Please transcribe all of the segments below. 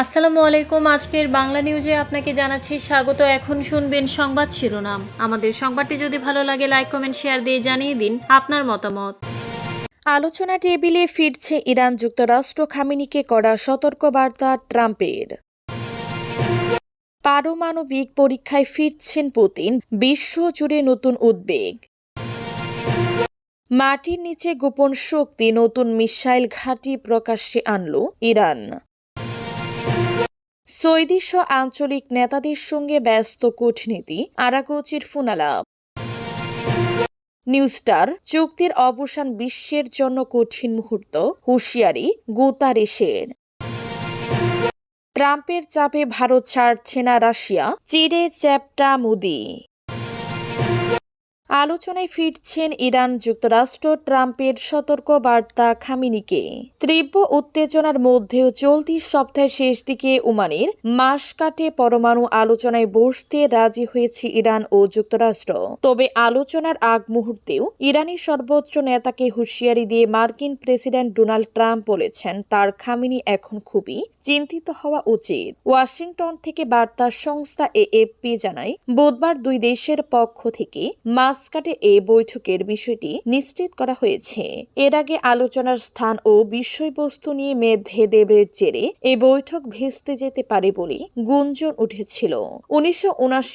আসসালামু আলাইকুম। আজকের বাংলা নিউজে আপনাকে জানাচ্ছি স্বাগত। এখন শুনবেন সংবাদ শিরোনাম। আমাদের সংবাদটি যদি ভালো লাগে লাইক কমেন্ট শেয়ার দিয়ে জানিয়ে দিন আপনার মতামত। আলোচনা টেবিলে ফিরছে ইরান যুক্তরাষ্ট্র। খামিনিকে করা সতর্কবার্তা ট্রাম্পের। পারমাণবিক পরীক্ষায় ফিরছেন পুতিন। বিশ্ব জুড়ে নতুন উদ্বেগ। মাটির নিচে গোপন শক্তি, নতুন মিসাইল ঘাঁটি প্রকাশ্যে আনল ইরান। সৌদিশ আঞ্চলিক নেতাদের সঙ্গে ব্যস্ত কূটনীতি, আরাগোচির ফুনালাপ নিউস্টার চুক্তির অবসান বিশ্বের জন্য কঠিন মুহূর্ত, হুঁশিয়ারি গুতারেশের ট্রাম্পের চাপে ভারত ছাড়ছে না রাশিয়া, চিরে চ্যাপটা মোদি। আলোচনায় ফিরছেন ইরান যুক্তরাষ্ট্র, ট্রাম্পের সতর্ক বার্তা খামিনিকে। তীব্র উত্তেজনার মধ্যেও চলতি সপ্তাহের শেষ দিকে ওমানের মাসকাটে পরমাণু আলোচনায় বসতে রাজি হয়েছে ইরান ও যুক্তরাষ্ট্র। তবে আলোচনার আগ মুহূর্তেও ইরানের সর্বোচ্চ নেতাকে হুঁশিয়ারি দিয়ে মার্কিন প্রেসিডেন্ট ডোনাল্ড ট্রাম্প বলেছেন, তার খামিনি এখন খুবই চিন্তিত হওয়া উচিত। ওয়াশিংটন থেকে বার্তা সংস্থা এএফপি জানায়, বুধবার দুই দেশের পক্ষ থেকে মাসকাটে এ বৈঠকের বিষয়টি নিশ্চিত করা হয়েছে। এর আগে আলোচনার স্থান ও বিষয়বস্তু নিয়ে মেদ মেদভেদেবের জেরে এই বৈঠক ভেস্তে যেতে পারে বলে গুঞ্জন উঠেছিল। উনিশশো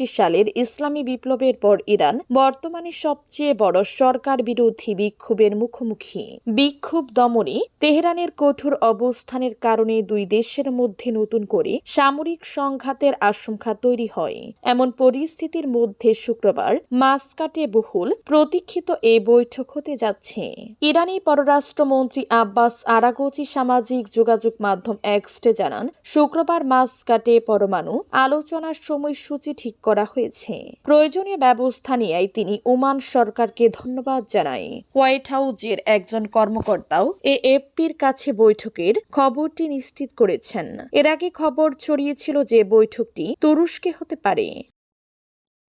সালের ইসলামী বিপ্লবের পর ইরান বর্তমানে সবচেয়ে বড় সরকার বিরোধী বিক্ষোভের মুখোমুখি। বিক্ষোভ দমনে তেহরানের কঠোর অবস্থানের কারণে দুই দেশের মধ্যে নতুন করে সামরিক সংঘাতের আশঙ্কা তৈরি হয়। এমন পরিস্থিতির মধ্যে শুক্রবার মাসকাটে বহুল প্রতীক্ষিত এ বৈঠক হতে যাচ্ছে। ইরানি পররাষ্ট্রমন্ত্রী আব্বাস আরাগোচি সামাজিক যোগাযোগ মাধ্যম এক্সটে জানান, শুক্রবার মাসকাটে পরমাণু আলোচনার সময়সূচি ঠিক করা হয়েছে। প্রয়োজনীয় ব্যবস্থা নেয় তিনি ওমান সরকারকে ধন্যবাদ জানায়। হোয়াইট হাউজের একজন কর্মকর্তাও এ এএফপির কাছে বৈঠকের খবরটি নিশ্চিত করেছেন। এর আগে খবর ছড়িয়েছিল যে বৈঠকটি তুরস্কে হতে পারে।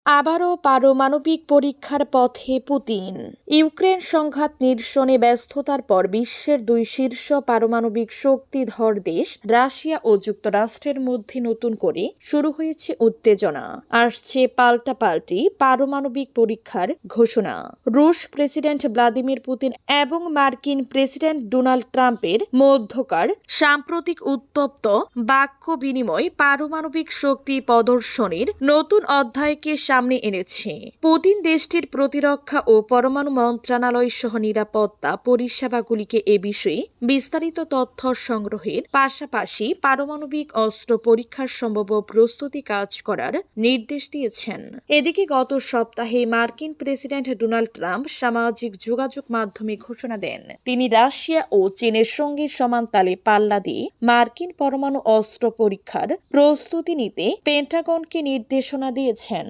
আবারও পারমাণবিক পরীক্ষার পথে পুতিন। ইউক্রেন সংঘাত নিরসনে ব্যস্ততার পর বিশ্বের দুই শীর্ষ পারমাণবিক শক্তিধর দেশ, রাশিয়া ও যুক্তরাষ্ট্রের মধ্যে নতুন করে শুরু হয়েছে উত্তেজনা। আসছে পাল্টাপাল্টি পারমাণবিক পরীক্ষার ঘোষণা। রুশ প্রেসিডেন্ট ভ্লাদিমির পুতিন এবং মার্কিন প্রেসিডেন্ট ডোনাল্ড ট্রাম্পের মধ্যকার সাম্প্রতিক উত্তপ্ত বাক্য বিনিময় পারমাণবিক শক্তি প্রদর্শনের নতুন অধ্যায়কে সামনে এনেছে। পুতিন দেশটির প্রতিরক্ষা ও পরমাণু মন্ত্রণালয় সহ নিরাপত্তা পরিষেবাগুলিকে এ বিষয়ে বিস্তারিত তথ্য সংগ্রহের পাশাপাশি পারমাণবিক অস্ত্র পরীক্ষার সম্ভাব্য প্রস্তুতি কাজ করার নির্দেশ দিয়েছেন। এদিকে গত সপ্তাহে মার্কিন প্রেসিডেন্ট ডোনাল্ড ট্রাম্প সামাজিক যোগাযোগ মাধ্যমে ঘোষণা দেন। তিনি রাশিয়া ও চীনের সঙ্গে সমান তালে পাল্লা দিয়ে মার্কিন পরমাণু অস্ত্র পরীক্ষার প্রস্তুতি নিতে পেন্টাগনকে নির্দেশনা দিয়েছেন।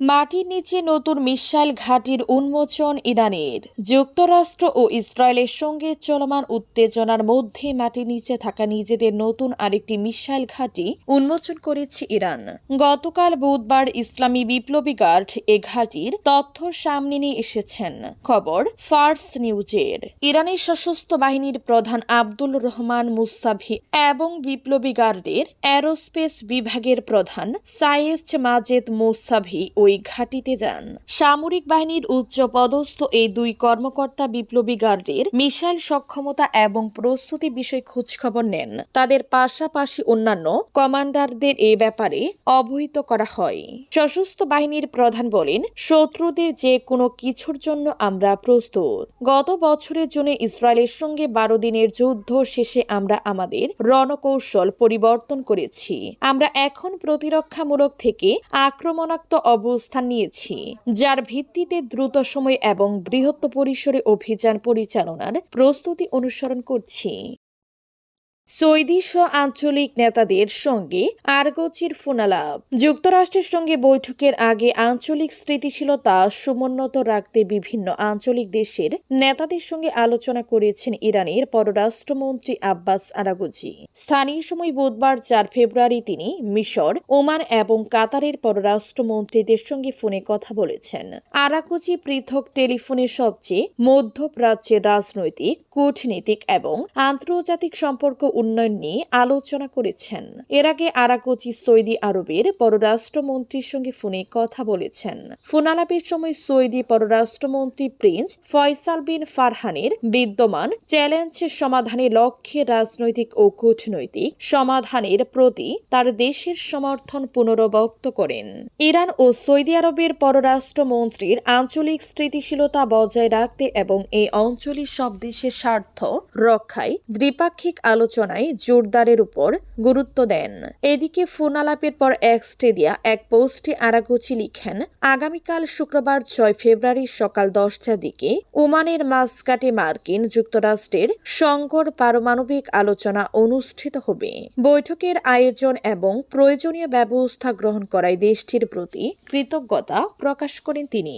মাটির নিচে নতুন মিসাইল ঘাঁটির উন্মোচন ইরানের। যুক্তরাষ্ট্র ও ইসরায়েলের সঙ্গে চলমান উত্তেজনার মধ্যে মাটির নিচে থাকা নিজেদের নতুন আরেকটি মিসাইল ঘাঁটি উন্মোচন করেছে ইরান। গতকাল বুধবার ইসলামী বিপ্লবী গার্ড এ ঘাঁটির তথ্য সামনে নিয়ে এসেছেন। খবর ফার্স নিউজের। ইরানের সশস্ত্র বাহিনীর প্রধান আব্দুল রহমান মুসাভি এবং বিপ্লবী গার্ডের অ্যারোস্পেস বিভাগের প্রধান সাইয়েস মাজেদ মুসাভি ওই ঘাঁটিতে যান। সামরিক বাহিনীর উচ্চ পদস্থ এই দুই কর্মকর্তা বিপ্লবী গার্ডের মিসাইল সক্ষমতা এবং প্রস্তুতি বিষয়ে খোঁজখবর নেন। তাদের পাশাপাশি অন্যান্য কমান্ডারদের এ ব্যাপারে অবহিত করা হয়। সশস্ত্র বাহিনীর প্রধান বলেন, শত্রুদের যে কোনো কিছুর জন্য আমরা প্রস্তুত। গত বছরের জন্য ইসরায়েলের সঙ্গে বারো দিনের যুদ্ধ শেষে আমরা আমাদের রণকৌশল পরিবর্তন করেছি। আমরা এখন প্রতিরক্ষামূলক থেকে আক্রমণাত্মক অবস্থান নিয়েছি যার ভিত্তিতে দ্রুত সময় এবং বৃহত্ত পরিসরে অভিযান পরিচালনার প্রস্তুতি অনুসরণ করছি। সৌদিশ আঞ্চলিক নেতাদের সঙ্গে আরগোচির ফোনালাপ। যুক্তরাষ্ট্রের সঙ্গে বৈঠকের আগে আঞ্চলিক স্থিতিশীলতা সমুন্নত রাখতে বিভিন্ন আঞ্চলিক দেশের নেতাদের সঙ্গে আলোচনা করেছেন ইরানের পররাষ্ট্রমন্ত্রী আব্বাস আরাগুজি। স্থানীয় সময় বুধবার চার ফেব্রুয়ারি তিনি মিশর, ওমান এবং কাতারের পররাষ্ট্রমন্ত্রীদের সঙ্গে ফোনে কথা বলেছেন। আরাকুচি পৃথক টেলিফোনে সবচেয়ে মধ্যপ্রাচ্যের রাজনৈতিক, কূটনীতিক এবং আন্তর্জাতিক সম্পর্ক উন্নয়ন নিয়ে আলোচনা করেছেন। এর আগে আরাকোচি সৌদি আরবের পররাষ্ট্রমন্ত্রীর সঙ্গে ফোনে কথা বলেছেন। ফোন আলাপের সময় সৌদি পররাষ্ট্রমন্ত্রী প্রিন্স ফয়সাল বিন ফারহানের বিদ্যমান চ্যালেঞ্জের সমাধানে লক্ষ্যে রাজনৈতিক ও কূটনৈতিক সমাধানের প্রতি তার দেশের সমর্থন পুনরবক্ত করেন। ইরান ও সৌদি আরবের পররাষ্ট্রমন্ত্রীর আঞ্চলিক স্থিতিশীলতা বজায় রাখতে এবং এই অঞ্চলের সব দেশের স্বার্থ রক্ষায় দ্বিপাক্ষিক আলোচনায় জোরদারের উপর গুরুত্ব দেন। এদিকে ফোন আলাপের পর এক স্টেডিয়া এক পোস্টে আরাগুচি লিখেন, আগামীকাল শুক্রবার ছয় ফেব্রুয়ারি সকাল দশটার দিকে ওমানের মাসকাটে মার্কিন যুক্তরাষ্ট্রের সংকর পারমাণবিক আলোচনা অনুষ্ঠিত হবে। বৈঠকের আয়োজন এবং প্রয়োজনীয় ব্যবস্থা গ্রহণ করায় দেশটির প্রতি কৃতজ্ঞতা প্রকাশ করেন তিনি।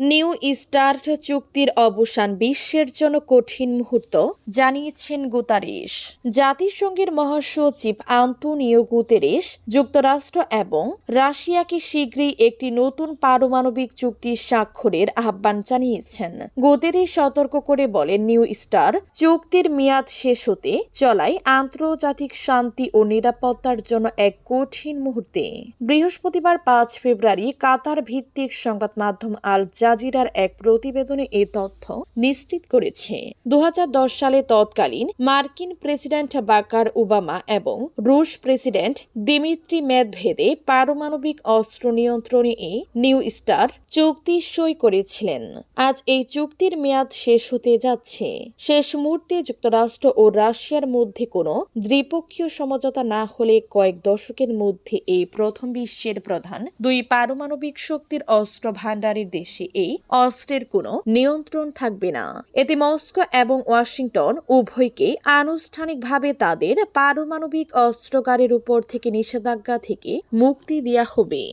নিউ স্টার্ট চুক্তির অবসান বিশ্বের জন্য কঠিন মুহূর্ত, জানিয়েছেন গুতারেশ। জাতিসংঘের মহাসচিব আন্তনিও গুতেরেশ যুক্তরাষ্ট্র এবং রাশিয়াকে শীঘ্রই একটি নতুন পারমাণবিক চুক্তি স্বাক্ষরের আহ্বান জানিয়েছেন। গুতেরেশ সতর্ক করে বলেন, নিউ স্টার চুক্তির মেয়াদ শেষ হতে চলায় আন্তর্জাতিক শান্তি ও নিরাপত্তার জন্য এক কঠিন মুহূর্তে। বৃহস্পতিবার পাঁচ ফেব্রুয়ারি কাতার ভিত্তিক সংবাদ মাধ্যম আল জাজিরার এক প্রতিবেদনে এ তথ্য নিশ্চিত করেছে। দু হাজার দশ সালে তৎকালীন মার্কিন প্রেসিডেন্ট বাকার ওবামা এবং রুশ প্রেসিডেন্ট দিমিত্রি মেদভেদে পারমাণবিক অস্ত্র নিয়ন্ত্রণে এই নিউ স্টার চুক্তি সই করেছিলেন। আজ এই চুক্তির মেয়াদ শেষ হতে যাচ্ছে। শেষ মুহূর্তে যুক্তরাষ্ট্র ও রাশিয়ার মধ্যে কোনো দ্বিপক্ষীয় সমঝোতা না হলে কয়েক দশকের মধ্যে এই প্রথম বিশ্বের প্রধান দুই পারমাণবিক শক্তির অস্ত্র ভাণ্ডারের দেশে এই অস্ত্রের কোনো নিয়ন্ত্রণ থাকবে না। এতে মস্কো এবং ওয়াশিংটন উভয়কে আনুষ্ঠানিকভাবে তাদের পারমাণবিক অস্ত্রকারের উপর থেকে নিষেধাজ্ঞা থেকে মুক্তি দেওয়া হবে।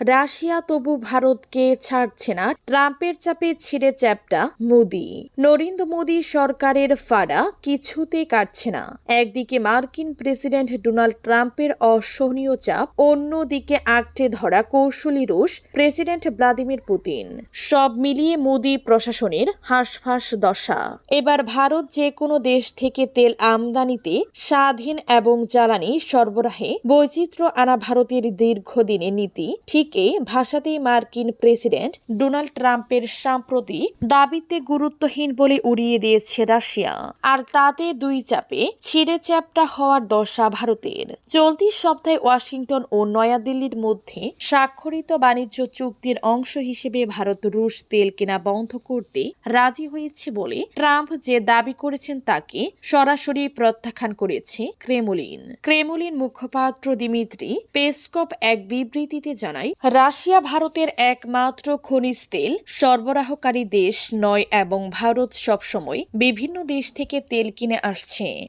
রাশিয়া তবু ভারতকে ছাড়ছে না, ট্রাম্পের চাপে ছিঁড়ে চ্যাপটা মোদি। নরেন্দ্র মোদী সরকারের ফাড়া কিছুতে কাটছে না। একদিকে মার্কিন প্রেসিডেন্ট ডোনাল্ড ট্রাম্পের অসহনীয় চাপ, অন্যদিকে আঁকড়ে ধরা কৌশলী রুশ প্রেসিডেন্ট ভ্লাদিমির পুতিন। সব মিলিয়ে মোদী প্রশাসনের হাঁসফাঁস দশা। এবার ভারত যে কোনো দেশ থেকে তেল আমদানিতে স্বাধীন এবং জ্বালানি সরবরাহে বৈচিত্র্য আনা ভারতের দীর্ঘদিনের নীতি ঠিক এই ভাষাতেই মার্কিন প্রেসিডেন্ট ডোনাল্ড ট্রাম্পের সাম্প্রতিক দাবিতে গুরুত্বহীন বলে উড়িয়ে দিয়েছে রাশিয়া। আর তাতে দুই চাপে ছিঁড়ে চ্যাপটা হওয়ার দশা ভারতের। চলতি সপ্তাহে ওয়াশিংটন ও নয়াদিল্লির মধ্যে স্বাক্ষরিত বাণিজ্য চুক্তির অংশ হিসেবে ভারত রুশ তেল কেনা বন্ধ করতে রাজি হয়েছে বলে ট্রাম্প যে দাবি করেছেন তাকে সরাসরি প্রত্যাখ্যান করেছে ক্রেমলিন। ক্রেমলিন মুখপাত্র দিমিত্রি পেসকপ এক বিবৃতিতে জানায় রাশিয়া ভারতের একমাত্র খনিজ তেল, সরবরাহকারী দেশ নয় এবং ভারত সবসময় বিভিন্ন দেশ থেকে তেল কিনে আসছে।